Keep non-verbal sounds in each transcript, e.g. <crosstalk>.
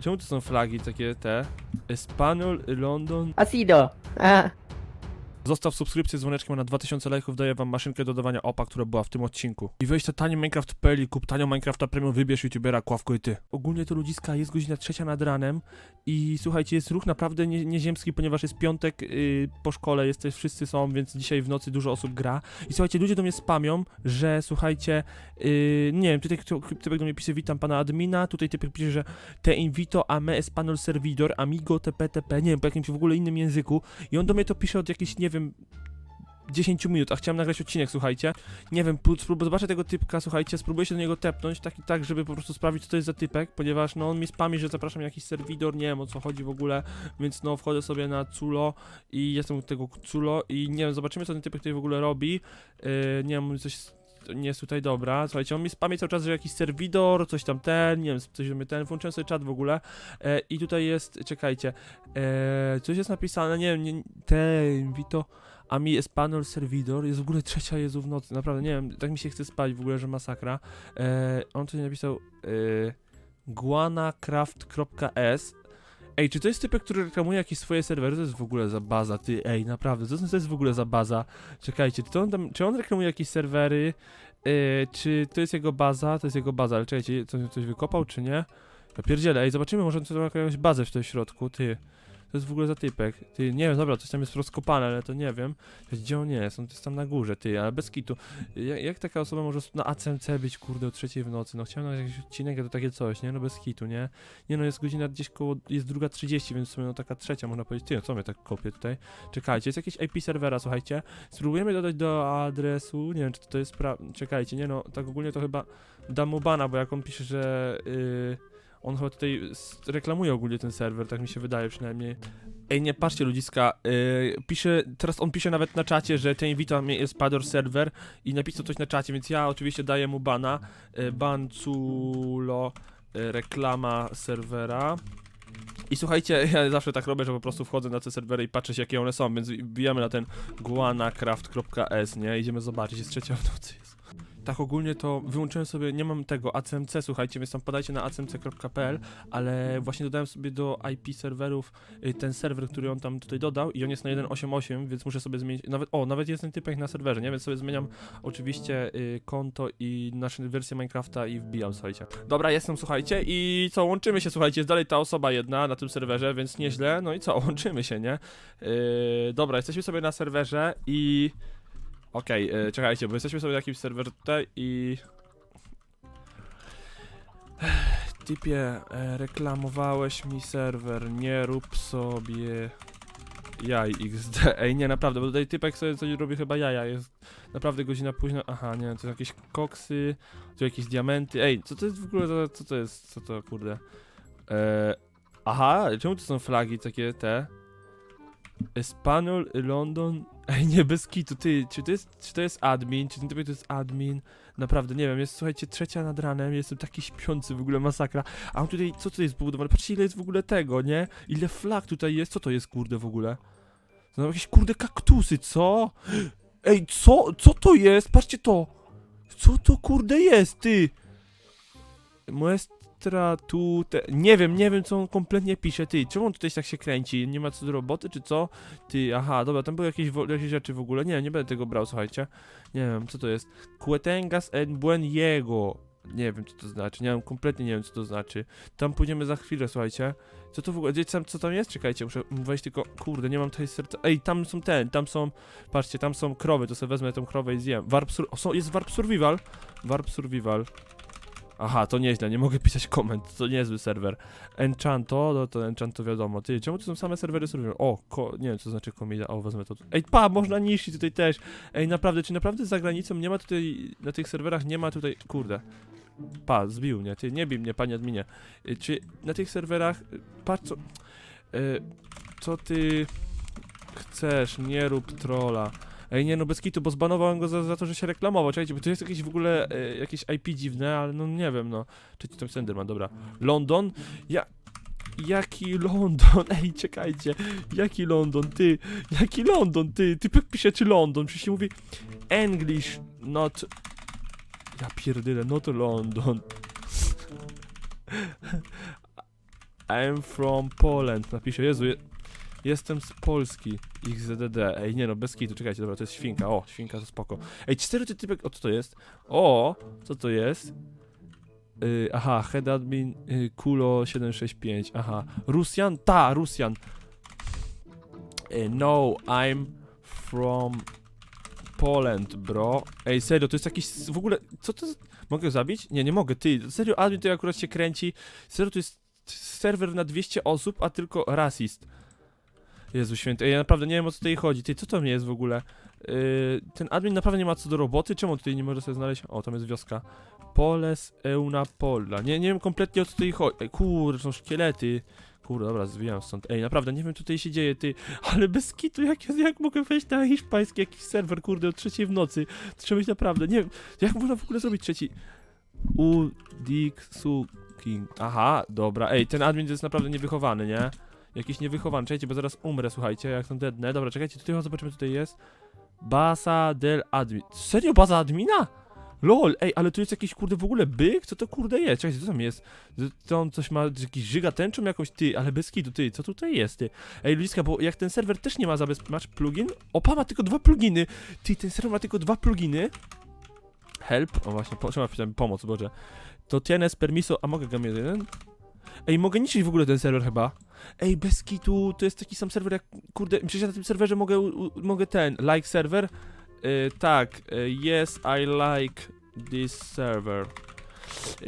Czemu to są flagi takie te? Espanol, London. Ha sido. Zostaw subskrypcję z dzwoneczkiem, na 2000 lajków daję wam maszynkę do dodawania opa, która była w tym odcinku. I wejdź na tanie Minecraft.pl i kup tanio Minecrafta Premium, wybierz youtubera Kławko i ty. Ogólnie to ludziska, jest godzina trzecia nad ranem i słuchajcie, jest ruch naprawdę nie, nieziemski, ponieważ jest piątek yy, po szkole, jesteś, wszyscy są, więc dzisiaj w nocy dużo osób gra. I słuchajcie, ludzie do mnie spamią, że słuchajcie, yy, nie wiem, tutaj typek do mnie pisze, witam pana admina, tutaj typek pisze, że te invito a me espanol servidor, amigo, tptp, nie wiem, po jakimś w ogóle innym języku. I on do mnie to pisze od jakichś, nie wiem, 10 minut, a chciałem nagrać odcinek, słuchajcie. Nie wiem, spróbuję, zobaczę tego typka, słuchajcie, spróbuję się do niego tepnąć, tak i tak, żeby po prostu sprawdzić, co to jest za typek, ponieważ no on mi spami, że zapraszam jakiś serwidor, nie wiem o co chodzi w ogóle, więc no wchodzę sobie na Culo i jestem u tego Culo i nie wiem, zobaczymy, co ten typek tutaj w ogóle robi. Yy, nie wiem, coś nie jest tutaj dobra. Słuchajcie, on mi spamie cały czas, że jakiś serwidor, coś tam ten, nie wiem, coś mnie ten, włączyłem sobie czat w ogóle e, i tutaj jest, czekajcie, e, coś jest napisane, nie wiem, nie, ten, Vito, a mi espanol servidor, jest w ogóle trzecia Jezu w nocy, naprawdę, nie wiem, tak mi się chce spać w ogóle, że masakra. E, on tutaj napisał e, guanacraft.s Ej, czy to jest typek, który reklamuje jakieś swoje serwery? To jest w ogóle za baza, ty, ej, naprawdę, co to jest w ogóle za baza? Czekajcie, czy, to on tam, czy on reklamuje jakieś serwery? E, czy to jest jego baza? To jest jego baza, ale czekajcie, co, coś wykopał, czy nie? Ja pierdzielę, ej, zobaczymy, może to ma jakąś bazę w tym środku, ty. To jest w ogóle za typek. Ty, nie wiem, dobra, coś tam jest rozkopane, ale to nie wiem. Gdzie on jest? On jest tam na górze, ty, ale bez kitu. Jak, jak taka osoba może na ACMC być, kurde, o trzeciej w nocy? No chciałem na jakiś odcinek, to takie coś, nie? No bez kitu, nie? Nie no, jest godzina gdzieś koło, jest druga 30, więc w sumie no taka trzecia, można powiedzieć. Ty, no co mnie tak kopie tutaj? Czekajcie, jest jakiś IP serwera, słuchajcie. Spróbujemy dodać do adresu, nie wiem, czy to jest pra... Czekajcie, nie no, tak ogólnie to chyba dam mu bana, bo jak on pisze, że... Yy, on chyba tutaj reklamuje ogólnie ten serwer, tak mi się wydaje przynajmniej. Ej, nie, patrzcie ludziska, yy, pisze, teraz on pisze nawet na czacie, że ten Vita jest Pador serwer i napisał coś na czacie, więc ja oczywiście daję mu bana. Yy, ban culo, yy, reklama serwera. I słuchajcie, <laughs> ja zawsze tak robię, że po prostu wchodzę na te serwery i patrzę się jakie one są, więc wbijamy na ten guanacraft.s, nie? Idziemy zobaczyć, jest trzecia w nocy. Tak ogólnie to wyłączyłem sobie, nie mam tego ACMC, słuchajcie, więc tam podajcie na acmc.pl, ale właśnie dodałem sobie do IP serwerów y, ten serwer, który on tam tutaj dodał i on jest na 1.8.8, więc muszę sobie zmienić, nawet, o, nawet jest ten typek na serwerze, nie, więc sobie zmieniam oczywiście y, konto i naszą wersję Minecrafta i wbijam, słuchajcie. Dobra, jestem, słuchajcie, i co, łączymy się, słuchajcie, jest dalej ta osoba jedna na tym serwerze, więc nieźle, no i co, <laughs> łączymy się, nie? Yy, dobra, jesteśmy sobie na serwerze i... Okej, e, czekajcie, bo jesteśmy sobie na jakimś serwerze tutaj i... Typie, e, reklamowałeś mi serwer, nie rób sobie jaj XD. <laughs> Ej, nie, naprawdę, bo tutaj typek sobie coś robi chyba jaja, jest naprawdę godzina późna. Aha, nie, to jakieś koksy, tu jakieś diamenty. Ej, co to jest w ogóle co to jest, co to kurde? E, aha, czemu to są flagi takie te? Espanol, London. Ej, nie, bez ty, czy to jest, czy to jest admin, czy ten typek to jest admin? Naprawdę, nie wiem, jest, słuchajcie, trzecia nad ranem, jestem taki śpiący, w ogóle masakra. A on tutaj, co tutaj jest pobudowane? Patrzcie, ile jest w ogóle tego, nie? Ile flag tutaj jest, co to jest, kurde, w ogóle? Są jakieś, kurde, kaktusy, co? Ej, co, co to jest? Patrzcie to! Co to, kurde, jest, ty? Tu, te... nie wiem, nie wiem, co on kompletnie pisze, ty, czemu on tutaj tak się kręci? Nie ma co do roboty, czy co? Ty, aha, dobra, tam były jakieś, jakieś rzeczy w ogóle. Nie, nie będę tego brał, słuchajcie. Nie wiem, co to jest. Cuetengas en buen jego. Nie wiem, co to znaczy. Nie wiem, kompletnie nie wiem, co to znaczy. Tam pójdziemy za chwilę, słuchajcie. Co to w ogóle, co tam jest? Czekajcie, muszę wejść tylko, kurde, nie mam tutaj serca. Ej, tam są ten, tam są, patrzcie, tam są krowy, to sobie wezmę tą krowę i zjem. Warp sur... o, są, jest Warp Survival. Warp Survival. Aha, to nieźle, nie mogę <laughs> pisać koment, to niezły serwer. Enchanto, no to Enchanto wiadomo. Ty, czemu to są same serwery survival? O, ko, nie wiem co znaczy komida, o wezmę to. Ej, pa, można niszczyć tutaj też. Ej, naprawdę, czy naprawdę za granicą nie ma tutaj, na tych serwerach nie ma tutaj, kurde. Pa, zbił mnie, ty, nie bij mnie, panie adminie. Czy na tych serwerach, y, patrz co, y, co ty chcesz, nie rób trolla. Ej, nie no, bez kitu, bo zbanowałem go za, za to, że się reklamował. Czekajcie, bo to jest jakieś w ogóle, e, jakieś IP dziwne, ale no nie wiem, no. Czy to Senderman, dobra. London? Ja... Jaki London? <laughs> Ej, czekajcie. Jaki London, ty? Jaki London, ty? Typek pisze czy London? Przecież się mówi English, not... Ja pierdolę, not London. <laughs> I'm from Poland. Napiszę, Jezu, je, jestem z Polski. XZD. Ej, nie no, bez kitu, czekajcie, dobra, to jest świnka. O, świnka to spoko. Ej, cztery ty typek, o co to jest? O, co to jest? Y, aha, head admin y, Kulo 765, aha. Rusjan? Ta, Rusjan. Y, no, I'm from Poland, bro. Ej, serio, to jest jakiś, w ogóle, co to, mogę zabić? Nie, nie mogę, ty, serio, admin to akurat się kręci. Serio, to jest serwer na 200 osób, a tylko rasist. Jezu święty, ja naprawdę nie wiem o co tutaj chodzi. Ty, co to mnie jest w ogóle? Yy, ten admin naprawdę nie ma co do roboty? Czemu tutaj nie może sobie znaleźć? O, tam jest wioska. Poles Euna Pola. Nie, nie wiem kompletnie o co tutaj chodzi. Ej, kurde, są szkielety. Kurde, dobra, zwijam stąd. Ej, naprawdę, nie wiem co tutaj się dzieje, ty. Ale bez kitu, jak, ja- jak mogę wejść na hiszpański jakiś serwer, kurde, o trzeciej w nocy? To trzeba być naprawdę, nie wiem, jak można w ogóle zrobić trzeci... U Dik Su King. Aha, dobra. Ej, ten admin jest naprawdę niewychowany, nie? Jakiś niewychowany. Czekajcie, bo zaraz umrę, słuchajcie, jak są deadne. Dobra, czekajcie, tutaj zobaczymy, tutaj jest. Baza del admin. Serio, baza admina? Lol, ej, ale tu jest jakiś kurde w ogóle byk? Co to kurde jest? Czekajcie, co tam jest? To on coś ma, jakiś żyga tęczą jakąś, ty, ale bez kitu, ty, co tutaj jest, ty? Ej, ludziska, bo jak ten serwer też nie ma zabezpieczenia, masz plugin? Opa, ma tylko dwa pluginy! Ty, ten serwer ma tylko dwa pluginy. Help, o właśnie, po, trzeba wpisać pomoc, boże. To tienes permiso, a mogę gamić jeden? Ej, mogę niszczyć w ogóle ten serwer chyba. Ej, bez kitu, to jest taki sam serwer jak, kurde, przecież na tym serwerze mogę, u, mogę ten, like serwer? Y, tak, y, yes, I like this server.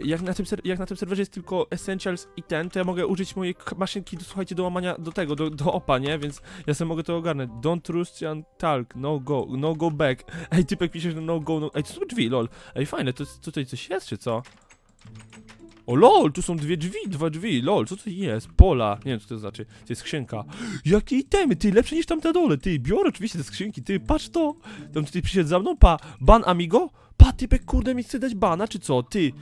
Jak na, tym jak na tym serwerze jest tylko Essentials i ten, to ja mogę użyć mojej maszynki, do, słuchajcie, do łamania do tego, do, do opa, nie? Więc ja sobie mogę to ogarnąć. Don't trust and talk, no go, no go back. Ej, typek pisze, no go, no... Ej, to są drzwi, lol. Ej, fajne, to tutaj coś jest, czy co? O lol, tu są dwie drzwi, dwa drzwi, lol, co to jest? Pola, nie wiem co to znaczy, to jest skrzynka. Jakie itemy, ty, lepsze niż tam dole, ty, biorę oczywiście te skrzynki, ty, patrz to. Tam tutaj przyszedł za mną, pa, ban amigo? Pa, typek, kurde, mi chce dać bana, czy co, ty?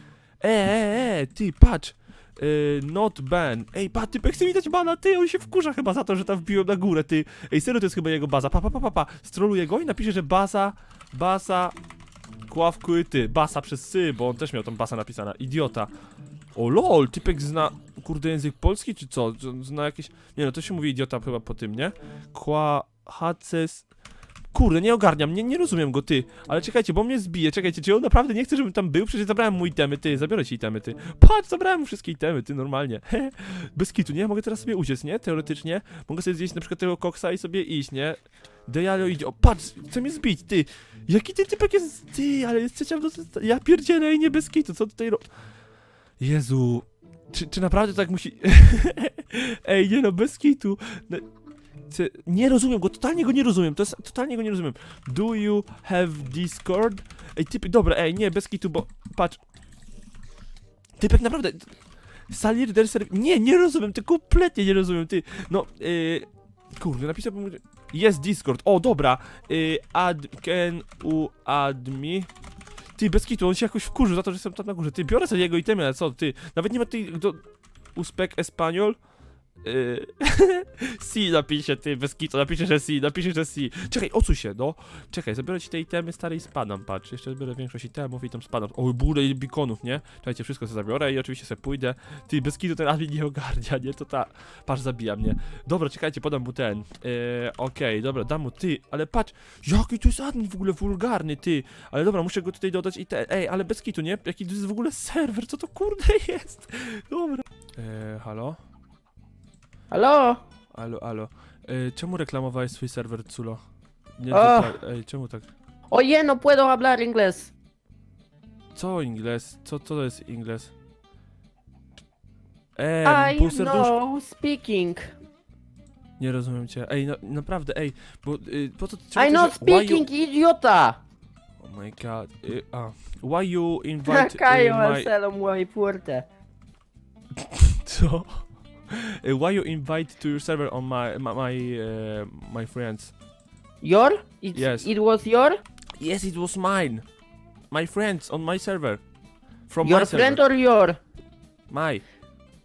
E, e, ty, patrz. Yy, not ban. Ej, pa, typek chce mi dać bana, ty, on się wkurza chyba za to, że tam wbiłem na górę, ty. Ej, serio, to jest chyba jego baza, pa, pa, pa, pa, pa. Stroluję go i napiszę, że baza, baza, kławkuj, ty, basa przez sy, bo on też miał tam basa napisana, idiota. O lol, typek zna, kurde, język polski, czy co? Zna jakieś, nie no, to się mówi idiota chyba po tym, nie? Kła, haces... Kurde, nie ogarniam, nie, nie rozumiem go, ty. Ale czekajcie, bo mnie zbije, czekajcie, czy on naprawdę nie chce, żebym tam był? Przecież zabrałem mu itemy, ty, zabiorę ci itemy, ty. Patrz, zabrałem mu wszystkie itemy, ty, normalnie. <laughs> Bez kitu, nie? Mogę teraz sobie uciec, nie? Teoretycznie. Mogę sobie zjeść na przykład tego koksa i sobie iść, nie? Dejalio idzie, o, patrz, chce mnie zbić, ty. Jaki ty typek jest, ty, ale jest trzecia w ja pierdzielę, ej, nie bez kitu, co tutaj ro... Jezu, czy, czy naprawdę tak musi... <laughs> ej, nie no, bez kitu. No, nie rozumiem go, totalnie go nie rozumiem, to jest, totalnie go nie rozumiem. Do you have Discord? Ej, typy, dobra, ej, nie, bez kitu, bo, patrz. Typek naprawdę... Salir del. Nie, nie rozumiem, ty kompletnie nie rozumiem, ty. No, yy, kurde, napisałbym... Jest Discord, o, dobra. Yy, ad, can u admi... Ty, bez kitu, on się jakoś wkurzył za to, że jestem tam na górze. Ty, biorę sobie jego itemy, ale co, ty? Nawet nie ma tej... Do, Uzbek Espanol? <laughs> Yy, si napisze, ty, bez kitu, napisze, że si, napisze, że si. Czekaj, odsuń się, no. Czekaj, zabiorę ci te itemy, stare i spadam, patrz. Jeszcze zabiorę większość itemów i tam spadam. O, burę i beaconów, nie? Czekajcie, wszystko sobie zabiorę i oczywiście sobie pójdę. Ty, bez kitu ten admin nie ogarnia, nie? To ta... Patrz, zabija mnie. Dobra, czekajcie, podam mu ten. Yy, okej, dobra, dam mu, ty, ale patrz, jaki to jest admin w ogóle wulgarny, ty. Ale dobra, muszę go tutaj dodać i te... Ej, ale bez kitu, nie? Jaki to jest w ogóle serwer, co to kurde <laughs> jest? Dobra. Yy, halo? Halo? Alo, alo. E, czemu reklamowałeś swój serwer, Culo? Nie, O! ta- ej, czemu tak? Oye, no puedo hablar inglés. Co ingles? Co, co to jest ingles? Ej, I pół serduszka. know speaking. Nie rozumiem cię. Ej, no, naprawdę, ej, bo y, po co... czemu I ty, know że- why you- speaking, idiota. Oh my god. Y, a. Why you invite y, my... Marcelo muy fuerte. Co? Y, <laughs> why you invite to your server on my, my, my, uh, my friends? Your? It, Yes. It was your? Yes, it was mine. My friends on my server. From your my friend server. or your? My.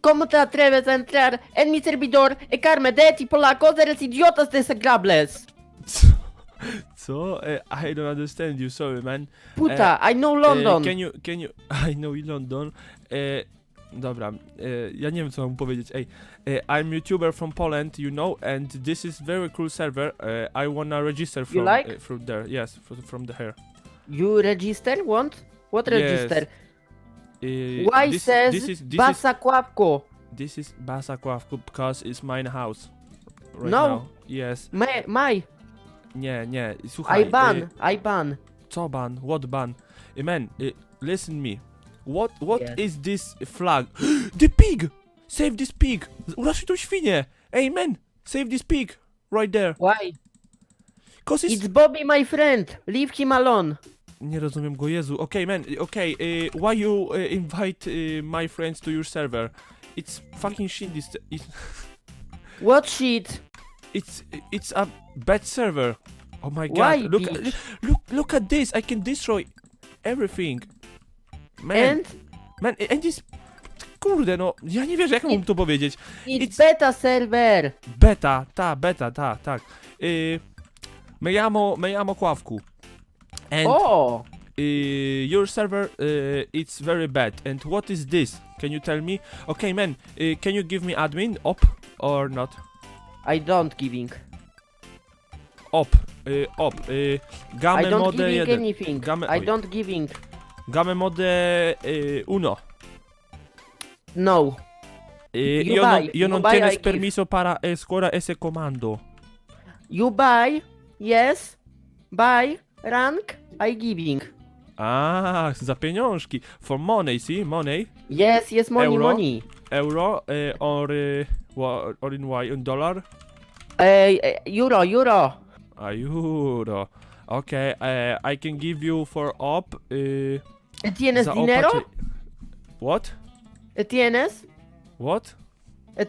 ¿Cómo te atreves a entrar en mi servidor y carme de ti polacos? Eres idiotas desagradables. Co? <laughs> Eh, I don't understand you, sorry man. Puta, I know Eh, London. can you, can you, <laughs> I know in London. Eh, Dobra, e, ja nie wiem co mam powiedzieć. Ej, e, I'm YouTuber from Poland, you know, and this is very cool server. E, I wanna register from like? e, from there. Yes, from, from the here. You register? Want? What Yes. register? E, Why this, says this is this is Basa Kławko? this is Basakławku because it's mine house. Right No. now. Yes. My, my. Nie, nie. Słuchaj. I ban, E, I ban. co ban? What ban? E, man, e, listen me. What what Yes. is this flag? <gasps> the pig! Save this pig! Uratuj tą świnię! Hey man, save this pig! Right there. Why? Cause it's... It's Bobby, my friend. Leave him alone. Nie rozumiem go, Jezu. Okay man, okay, uh, why you uh, invite uh, my friends to your server? It's fucking shit, this... It's, <laughs> What shit? it's, it's a bad server. Oh my god, Why, look, bitch? look, look at this, I can destroy everything. Man, And man, and this... Kurde, no, ja nie wierzę, jak mam to powiedzieć. it's, It's- beta server. Beta, ta, beta, ta, tak. Y, me llamo, me llamo Kławku. And Oh, y, your server, y, it's very bad. And what is this? Can you tell me? Okay, man, y, can you give me admin, op, or not? I don't giving. Op, y, op, y, I don't mode giving 1. anything. Game- I oj. don't giving. Game mode y, 1. No. Y, You buy, non buy, tienes I give. permiso para eh, scuola ese comando. You buy, yes. Buy, rank, I giving. A, za pieniążki. For money, see? Money. Yes, yes, money, Euro? money. euro uh, or wha- or in why in dollar? Euro, euro. A euro. Okay, uh, I can give you for. Uh, ¿Tienes dinero? What? ¿Tienes? What?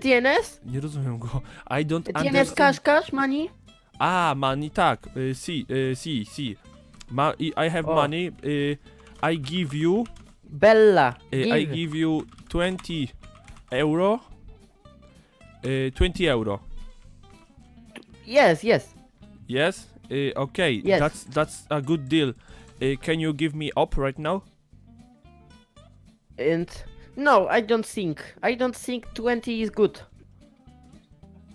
¿Tienes? Nie rozumiem go. I don't ¿Tienes understand. cash, cash, money? A, money, tak. Uh, si, uh, si, si. Ma I I have O. money. Uh, I give you. Bella. Uh, I give. give you 20 euro. Uh, 20 euro. Yes, yes. Yes. Uh, okay. Yes. That's that's a good deal. Uh, can you give me up right now? And no, I don't think. I don't think 20 is good.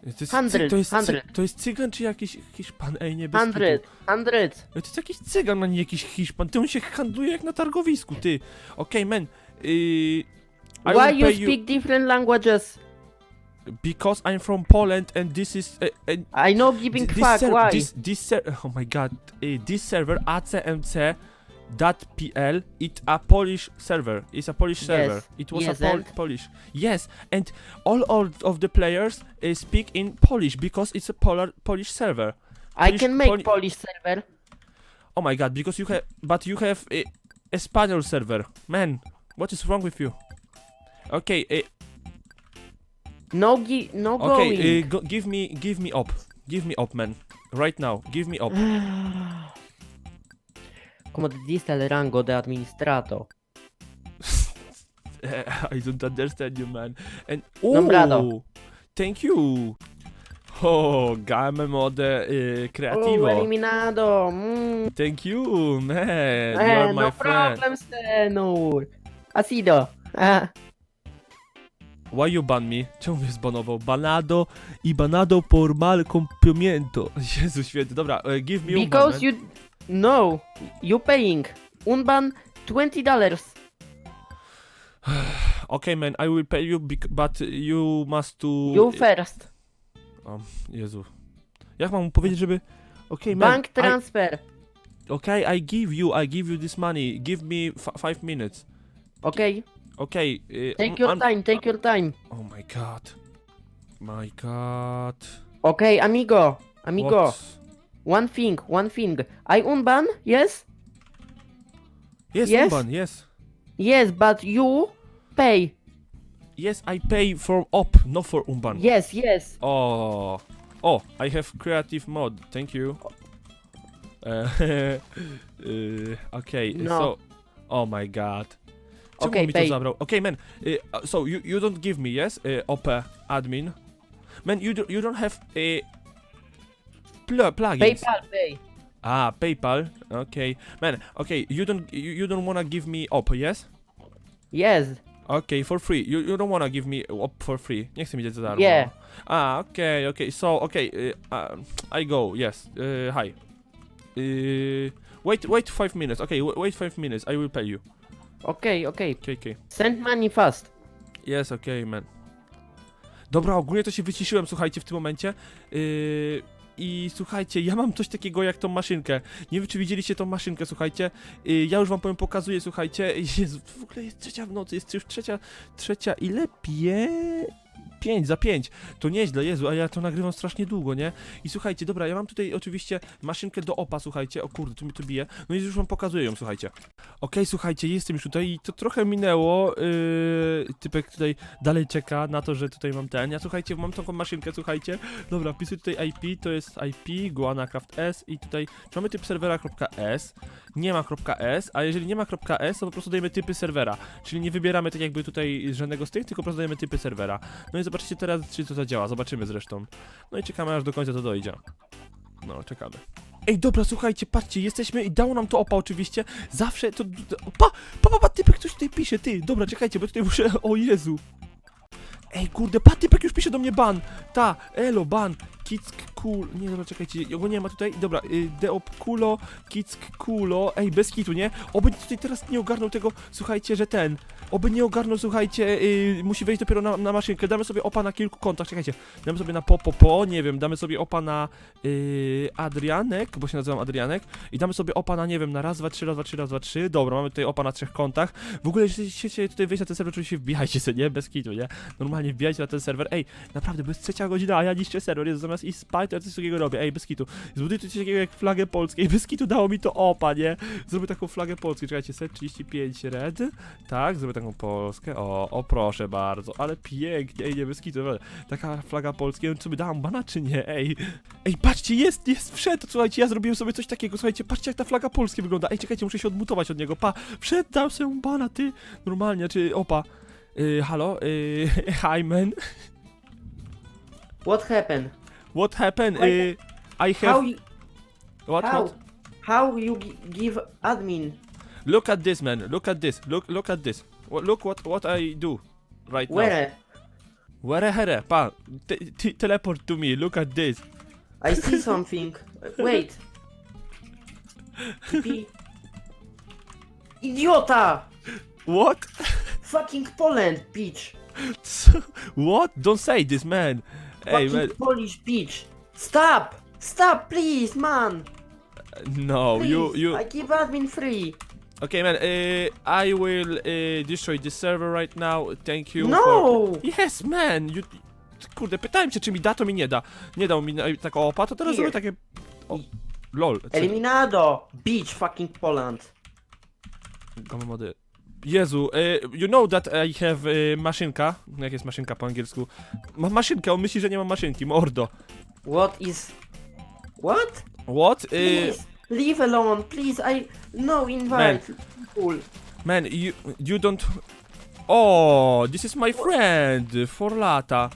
To jest, Hundred, cy- to, jest, cy- hundred. to jest cygan czy jakiś Hiszpan? Ej, nie bez 100, kitu. 100. To jest jakiś cygan, a nie jakiś Hiszpan. Ty on się handluje jak na targowisku, ty. Okej, man. Yy, I Why will you pay speak different languages? because I'm from Poland and this is uh, and I know giving fuck, ser- why? this this ser- oh my god uh, this server acmc.pl it's a Polish server it's a Polish server Yes, it was yes, a Pol-? Polish yes and all of, of the players uh, speak in Polish because it's a Polar Polish server I Polish- can make Poli- Polish server. Oh my god, because you have, but you have a, a Spanish server. Man, what is wrong with you? Okay, uh, No gi no okay, going. uh, go, give me, give me up, give me up, man, right now, give me up. <sighs> <laughs> Como te diste rango de administrator. <laughs> I don't understand you, man. And Nombrado. oh, thank you. Oh, game mode Oh, creativo. eliminado. Mm. Thank you, man. you Eh, are my no friend. problem, Stenur. Ha sido. Ah, Why you ban me? Czemu mnie zbanował? Banado i banado por mal compromiento. <laughs> Jezu święty, dobra, e, give me because un ban, you... No. You paying. Unban $20. man. <sighs> Okay man, I will pay you, bec- but you must to... You first. O, Jezu. Jak mam mu powiedzieć, żeby... Okay man, Bank transfer. I, okay, I give you, I give you this money. Give me f- five minutes. Okay. Okay. Uh, Take your un- time, take your time. Oh my god. My god. Okay, amigo. Amigo. What? One thing, one thing. I unban, yes? Yes, Yes? Umban, yes. Yes, but you pay. Yes, I pay for op, not for Umban. Yes, yes. Oh, oh, I have creative mode. Thank you. Uh, <laughs> uh, okay, No. so, oh my god. Czemu Okay, mi to pay. zabrał? Okay, man. Uh, uh, so you you don't give me yes, uh, op admin. Man, you do, you don't have a pl- plugins. PayPal pay. Ah, PayPal. Okay, man. Okay, you don't you, you don't wanna give me op, yes? Yes. Okay, for free. You, you don't wanna give me op for free. Nie chcę mi dać za darmo. Yeah. Ah, okay, okay. So, okay, uh, uh, I go. Yes. Uh, hi. Uh, wait, wait five minutes. Okay, wait five minutes. I will pay you. Okej, okej. Okay, okay. Send money fast. Yes, okay, man. Dobra, ogólnie to się wyciszyłem, słuchajcie, w tym momencie. Yy, I słuchajcie, ja mam coś takiego jak tą maszynkę. Nie wiem, czy widzieliście tą maszynkę, słuchajcie. Yy, ja już wam powiem, pokazuję, słuchajcie. <laughs> Jezu, w ogóle jest trzecia w nocy, jest już trzecia, trzecia, ile? Pie... Pięć, za pięć. To nieźle, Jezu, a ja to nagrywam strasznie długo, nie? I słuchajcie, dobra, ja mam tutaj oczywiście maszynkę do opa, słuchajcie. O kurde, tu mi to bije. No i już wam pokazuję ją, słuchajcie. Okej, słuchajcie, jestem już tutaj i to trochę minęło. Yy, typek tutaj dalej czeka na to, że tutaj mam ten. Ja słuchajcie, mam taką maszynkę, słuchajcie. Dobra, wpisuję tutaj IP, to jest IP, Guanacraft S i tutaj czy mamy typ serwera .s, nie ma .s, a jeżeli nie ma .s, to po prostu dajemy typy serwera. Czyli nie wybieramy tak jakby tutaj żadnego z tych, tylko po prostu dajemy typy serwera. No i zobaczycie teraz, czy to zadziała, zobaczymy zresztą. No i czekamy aż do końca to dojdzie. No, czekamy. Ej, dobra, słuchajcie, patrzcie, jesteśmy i dało nam to opa oczywiście. Zawsze to... pa, pa, pa, typek ktoś tutaj pisze, ty. Dobra, czekajcie, bo tutaj muszę... O Jezu. Ej, kurde, pa, typek już pisze do mnie ban. Ta, elo, ban. Kick cool. Nie, dobra, czekajcie, go nie ma tutaj. Dobra, y, deop kulo, kick kulo. Ej, bez kitu, nie? Oby tutaj teraz nie ogarnął tego, słuchajcie, że ten. Oby nie ogarnął, słuchajcie, y, musi wejść dopiero na, na maszynkę. Damy sobie opa na kilku kontach, czekajcie. Damy sobie na popopo, po, nie wiem, damy sobie opa na y, Adrianek, bo się nazywam Adrianek. I damy sobie opa na, nie wiem, na raz, dwa, trzy, raz, dwa, trzy, raz, dwa, trzy. Dobra, mamy tutaj opa na trzech kontach. W ogóle, jeśli chcecie tutaj wejść na ten serwer, oczywiście wbijajcie sobie, nie? Bez kitu, nie? Normalnie wbijajcie na ten serwer. Ej, naprawdę, jest trzecia godzina, a ja niszczę serwer, jest zamiast i spać, to ja coś takiego robię. Ej, bez kitu. Zbuduj tu coś takiego jak flagę polską. Ej, bez kitu dało mi to opa, nie? Zrobię taką flagę polską. Czekajcie, set 35 red. Tak, zrobię taką Polskę. O, o proszę bardzo, ale pięknie, ej, nie bez kitu, naprawdę. Taka flaga polska, ja co by dałam bana czy nie, ej. Ej, patrzcie, jest, jest, wszedł, słuchajcie, ja zrobiłem sobie coś takiego, słuchajcie, patrzcie jak ta flaga polska wygląda. Ej, czekajcie, muszę się odmutować od niego, pa, wszedł, dał sobie bana, ty, normalnie, czy, opa. Yy, halo, yy, <laughs> hi man, What happened? what happened? Yy, I How have, you, what, how, what? how you gi- give admin? Look at this, man, look at this, look, look at this. Wha- Look what, what I do right now. Where? Where, here, pa, te, te, teleport to me, look at this. I see <laughs> something. Wait. TP. Idiota! What? Fucking Poland, bitch! <laughs> what? Don't say this, man. Hey, Fucking man. Polish bitch! Stop! Stop, please, man! No, Please, you, you. I give admin free. Okay, man. Uh, I will uh, destroy this server right now. Thank you. No! For... Yes, man. You. Kurde, pytałem cię, czy mi da, to mi nie da. Nie dał mi na- taką opa, to teraz Here. zrobię takie. O, lol. co- Eliminado! Bitch, fucking Poland. Mamy mody. Jezu, uh, you know that I have uh, maszynka. Jak jest maszynka po angielsku? Mam maszynkę, on myśli, że nie mam maszynki. Mordo. What is... What? What? Please, leave alone, please, I... No, invite. Cool. Man, you you don't. Oh, this is my friend for lata.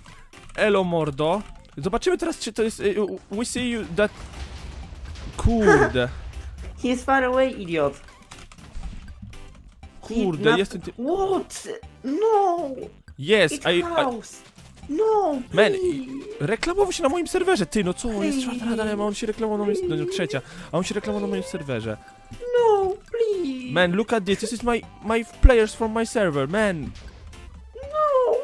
Elo mordo. Zobaczymy teraz, czy to jest. y, We see you that. Kurde, <laughs> He's far away, idiot. He kurde, jestem. What? No! Yes, It's I, I. house! No, Man, please! Reklamował się na moim serwerze, ty, no co? Jest czwarta rada, ale on się reklamował na moim. No, trzecia. A on się reklamował na moim serwerze. No, please! Man, look at this. This is my my players from my server, man. No!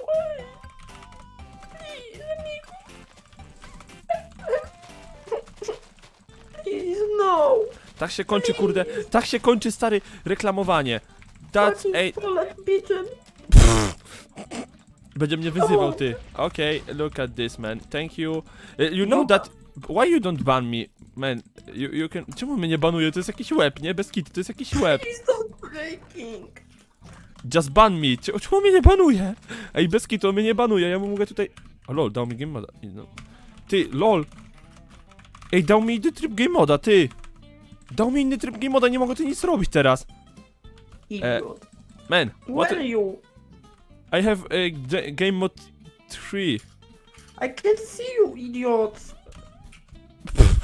Please, let me... Please, no! Tak się kończy, kurde. Tak się kończy stary reklamowanie. That's Fucking a Polak. <laughs> Będzie mnie wyzywał, ty. Okay, look at this, man. Thank you. Uh, you know No. that... Why you don't ban me? Man, you, you can... Czemu mnie nie banuje? To jest jakiś łeb, nie? Bez to jest jakiś łeb. Please breaking! Just ban me. Czemu czemu mnie nie banuje? Ej, bez kitu, on mnie nie banuje, ja mu mogę tutaj... O, lol, dał mi game moda. No. Ty, lol. Ej, dał mi inny tryb game moda, ty. Dał mi inny tryb game moda, nie mogę tu nic robić teraz. Idiot. Man, what... Where are you? I have a g- game mode 3. I can't see you, idiot!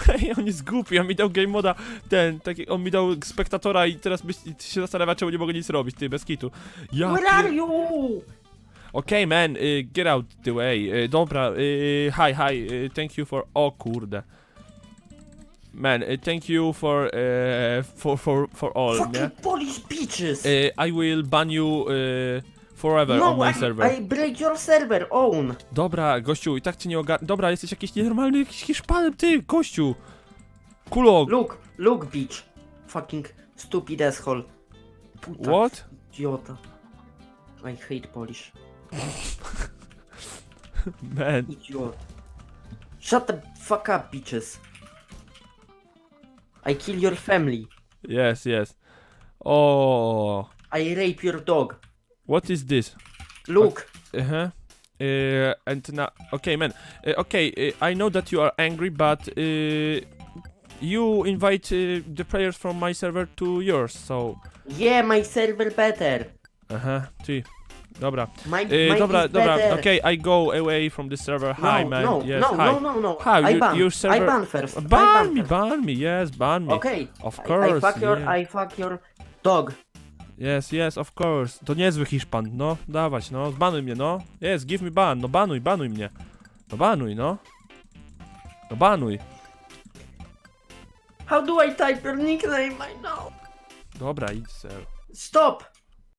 <laughs> Ej, on jest głupi, on mi dał game moda, ten, taki, on mi dał spektatora i teraz myśl, się zastanawia, czemu nie mogę nic robić, ty, bez kitu. Ja Where pier- are you? Okej, man, y, get out the way. Y, dobra, y, hi, hi, y, thank you for... O kurde. Man, y, thank you for, y, for, for, for all, nie? Fucking Polish bitches! Y, I will ban you y, forever on no, my I, server. I break your server, own! Dobra, gościu, i tak cię nie ogar... Dobra, jesteś jakiś nienormalny, jakiś Hiszpanem, ty, gościu! Kulok, Look, look bitch. Fucking stupid asshole. Puta what? idiota. I hate Polish. <laughs> Man, Idiot. Shut the fuck up, bitches. I kill your family. yes, yes. Oh, I rape your dog. What is this? Look, Uh-huh. Uh, and now, okay, man. Uh, okay, uh, I know that you are angry, but uh, you invite uh, the players from my server to yours, so. yeah, my server better. Aha, ty. Dobra. My, Uh, mine dobra, dobra. better. Okay, I go away from the server. No, hi, man. no, yes, no, hi. no, no, no. Hi, I you- ban. your I server- ban first. I Ban me, first. ban me. Yes, ban me. Okay. Of I- course. I fuck your, yeah. I fuck your dog. Yes, yes, of course. To niezły Hiszpan, no. Dawać, no. Banuj mnie, no. Yes, give me ban. No banuj, banuj mnie. No banuj, no. No banuj. How do I type your nickname? I know. Dobra, idź se. Stop.